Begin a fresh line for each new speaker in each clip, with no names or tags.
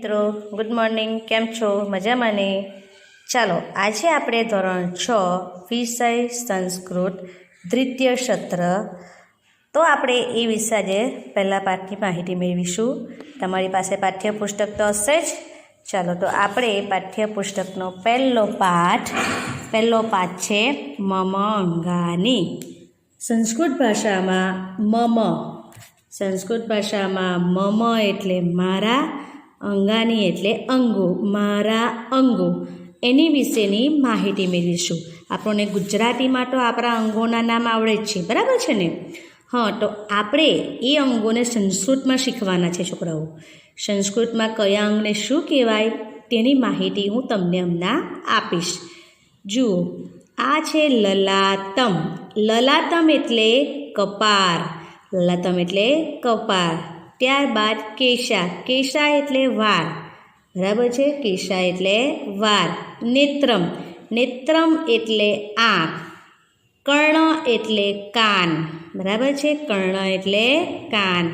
મિત્રો good morning કેમ છો? મજામાં ને? ચાલો, આજે આપણે ધોરણ છ, વિષય સંસ્કૃત, દ્વિતીય સત્ર. તો આપણે એ વિશે આજે પહેલાં પાઠની માહિતી મેળવીશું. તમારી પાસે પાઠ્યપુસ્તક તો હશે જ. ચાલો, તો આપણે પાઠ્યપુસ્તકનો પહેલો પાઠ પહેલો પાઠ છે, મમ અંગાની. સંસ્કૃત ભાષામાં મમ. સંસ્કૃત ભાષામાં મમ એટલે મારા અંગાની એટલે અંગો, મારા અંગો. એની વિશેની માહિતી મેળવીશું. આપણને ગુજરાતીમાં તો આપણા અંગોના નામ આવડે જ છે, બરાબર છે ને? હા, તો આપણે એ અંગોને સંસ્કૃતમાં શીખવાના છે, છોકરાઓ. સંસ્કૃતમાં કયા અંગને શું કહેવાય તેની માહિતી હું તમને હમણાં આપીશ. જુઓ, આ છે લલાતમ. લલાતમ એટલે કપાર. લલાતમ એટલે કપાર. ત્યારબાદ કેશા. કેશા એટલે વાર. બરાબર છે? કેશા એટલે વાર. નેત્રમ. નેત્રમ એટલે આંખ. કર્ણ એટલે કાન. બરાબર છે? કર્ણ એટલે કાન.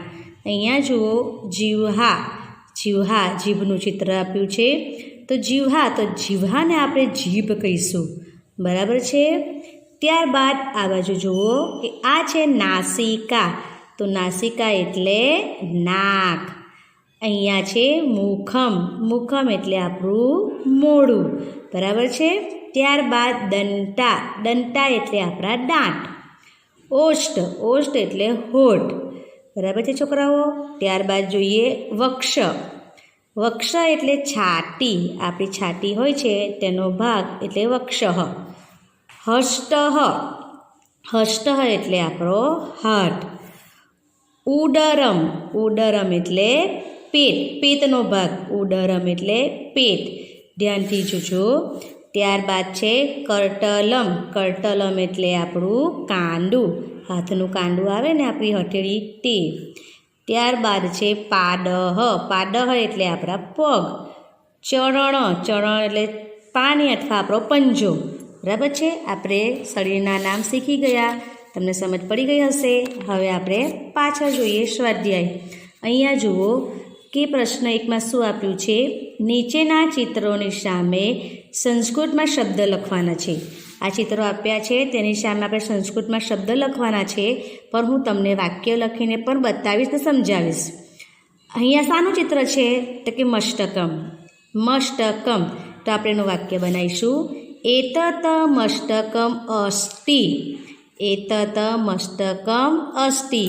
અહીંયા જુઓ, જીવહા. જીવહા જીભનું ચિત્ર આપ્યું છે. તો જીવહા, તો જીવહાને આપણે જીભ કહીશું. બરાબર છે? ત્યારબાદ આ બાજુ જુઓ કે આ છે નાસિકા. તો નાસિકા એટલે નાક. અહીંયા છે મુખમ. મુખમ એટલે આપણું મોડું બરાબર છે? ત્યારબાદ દંતા. દંતા એટલે આપણા દાંત. ઓષ્ટ ઓષ્ટ એટલે હોઠ. બરાબર છે છોકરાઓ? ત્યારબાદ જોઈએ વક્ષ. વક્ષ એટલે છાતી. આપણી છાતી હોય છે તેનો ભાગ એટલે વક્ષ. હષ્ટ. હષ્ટ એટલે આપણો હાથ. ઉડરમ. ઉડરમ એટલે પેટ પેટનો ભાગ. ઉડરમ એટલે પેટ ધ્યાનથી જોજો. ત્યારબાદ છે કર્ટલમ. કર્ટલમ એટલે આપણું કાંડું. હાથનું કાંડું આવે ને આપણી હથેળી તે ત્યારબાદ છે પાડહ. પાડહ એટલે આપણા પગ. ચરણ. ચરણ એટલે પાણી અથવા આપણો પંજો. બરાબર છે? આપણે શરીરના નામ શીખી ગયા. તમને સમજ પડી ગઈ હશે? હવે આપણે પાછળ જોઈએ સ્વાધ્યાય. અહીંયા જુઓ કે પ્રશ્ન એકમાં શું આપ્યું છે? નીચેના ચિત્રોની સામે સંસ્કૃતમાં શબ્દ લખવાના છે. આ ચિત્રો આપ્યા છે, તેની સામે આપણે સંસ્કૃતમાં શબ્દ લખવાના છે, પણ હું તમને વાક્ય લખીને પણ બતાવીશ ને સમજાવીશ. અહીંયા શાનું ચિત્ર છે? તો કે મસ્તકમ મસ્તકમ તો આપણે એનું વાક્ય બનાવીશું. એતત મસ્તકમ અસ્તિ. એતત મસ્તકમ અસ્તિ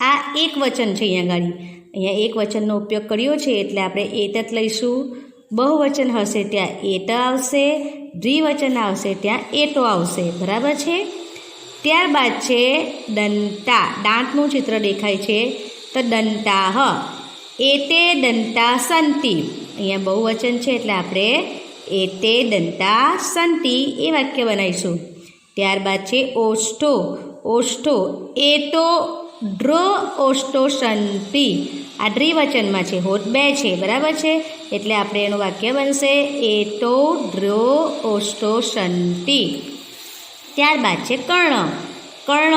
આ એક વચન છે અહીંયા ગાડી અહીંયા એક વચનનો ઉપયોગ કર્યો છે એટલે આપણે એતત લઈશું બહુવચન હશે ત્યાં એત આવશે દ્વિવચન આવશે ત્યાં એટો આવશે બરાબર છે ત્યારબાદ છે દંતા દાંતનું ચિત્ર દેખાય છે તો દંતા હ એતે દંતા સંતિ અહીંયા બહુવચન છે એટલે આપણે એતે દંતા સંતિ એ વાક્ય બનાવીશું ત્યારબાદ છે ઓષ્ઠો. ઓષ્ઠો તો ડ્ર ઓષ્ટો સંતિ આ દ્વિવચનમાં છે, હોત બે છે, બરાબર છે? એટલે આપણે એનું વાક્ય બનશે, એ તો ડ્રો ઓષ્ટો સંતિ ત્યારબાદ છે કર્ણ. કર્ણ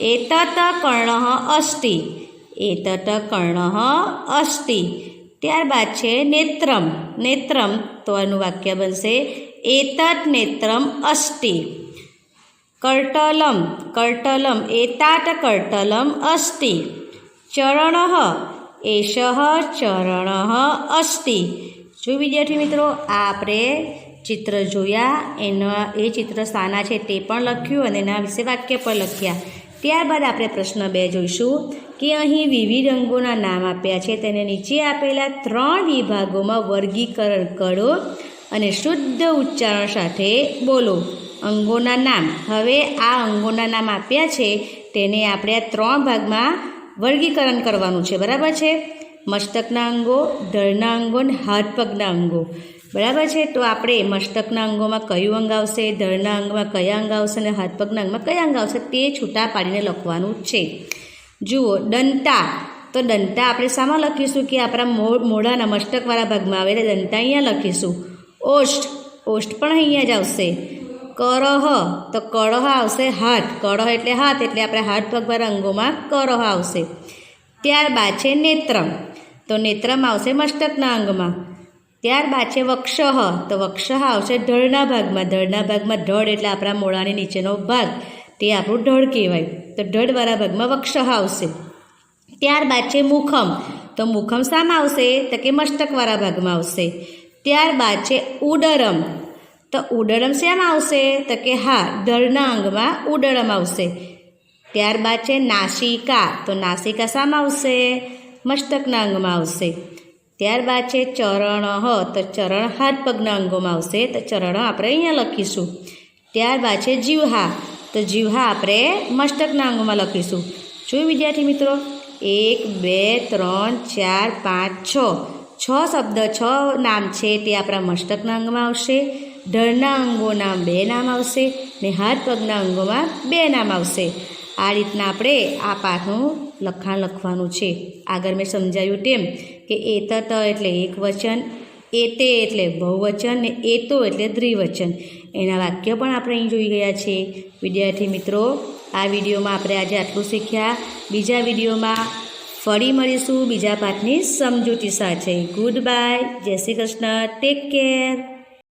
એતત કર્ણ અસ્તિ. એતત કર્ણ અસ્તિ. ત્યારબાદ છે નેત્રમ. નેત્રમ તો આનું વાક્ય બનશે એતત નેત્રમ અસ્તિ. કર્ટલમ કર્ટલમ એતાટ કર્ટલમ અસ્તિ ચરણ એષ ચરણ અસ્તિ જો વિદ્યાર્થી મિત્રો આ આપણે ચિત્ર જોયા, એના, એ ચિત્ર સાના છે તે પણ લખ્યું અને એના વિશે વાક્ય પણ લખ્યા. ત્યારબાદ આપણે પ્રશ્ન બે જોઈશું કે અહીં વિવિધ રંગોના નામ આપ્યા છે, તેને નીચે આપેલા ત્રણ વિભાગોમાં વર્ગીકરણ કરો અને શુદ્ધ ઉચ્ચારણ સાથે બોલો. અંગોના નામ. હવે આ અંગોના નામ આપ્યા છે, તેને આપણે આ ત્રણ ભાગમાં વર્ગીકરણ કરવાનું છે. બરાબર છે? મસ્તકના અંગો ધળના અંગો અને હાથ પગના અંગો. બરાબર છે? તો આપણે મસ્તકના અંગોમાં કયું અંગ આવશે ધળના અંગમાં કયા અંગ આવશે અને હાથ પગના અંગમાં કયા અંગ આવશે તે છૂટા પાડીને લખવાનું છે. જુઓ, દંતા. તો દંતા આપણે શામાં લખીશું કે આપણા મોઢાના મસ્તકવાળા ભાગમાં આવે એટલે દંતા અહીંયા લખીશું. ઓષ્ઠ. ઓષ્ઠ પણ અહીંયા જ આવશે. કરહ. તો કળહ આવશે હાથ. કળહ એટલે હાથ એટલે આપણે હાથ પગભર અંગોમાં કરહ આવશે. ત્યારબાદ છે નેત્રમ. તો નેત્રમ આવશે મસ્તકના અંગમાં. ત્યારબાદ છે વક્ષહ. તો વક્ષહ આવશે ઢળના ભાગમાં. ઢળના ભાગમાં ઢળ એટલે આપણા મોળાની નીચેનો ભાગ. તે આપણું ઢળ કહેવાય. તો ઢળવાળા ભાગમાં વક્ષહ આવશે. ત્યારબાદ છે મુખમ. તો મુખમ શામાં આવશે? તો કે મસ્તકવાળા ભાગમાં આવશે. ત્યારબાદ છે ઉડરમ. તો ઉડળમ શેમ આવશે? તો કે હા ધળના અંગમાં ઉડળમ આવશે. ત્યારબાદ છે નાસિકા. તો નાસિકા શામાં આવશે? મસ્તકના અંગમાં આવશે. ત્યારબાદ છે ચરણ તો ચરણ હાથ પગના અંગોમાં આવશે. તો ચરણ આપણે અહીંયા લખીશું. ત્યારબાદ છે જીવહા તો જીવહા આપણે મસ્તકના અંગમાં લખીશું. જોયું વિદ્યાર્થી મિત્રો? એક, બે, ત્રણ, ચાર, પાંચ, છ. છ શબ્દ, છ નામ છે તે આપણા મસ્તકના અંગમાં આવશે. ઢળના અંગોના બે નામ આવશે ને હાથ પગના અંગોમાં બે નામ આવશે. આ રીતના આપણે આ પાઠનું લખાણ લખવાનું છે. આગળ મેં સમજાવ્યું તેમ કે એતત એટલે એક વચન એતે એટલે બહુવચન ને એતો એટલે દ્વિવચન. એના વાક્ય પણ આપણે અહીં જોઈ ગયા છે. વિદ્યાર્થી મિત્રો, આ વિડીયોમાં આપણે આજે આટલું શીખ્યા. બીજા વિડીયોમાં ફરી મળીશું બીજા પાઠની સમજૂતી સાથે. ગુડ બાય જય શ્રી કૃષ્ણ. Take care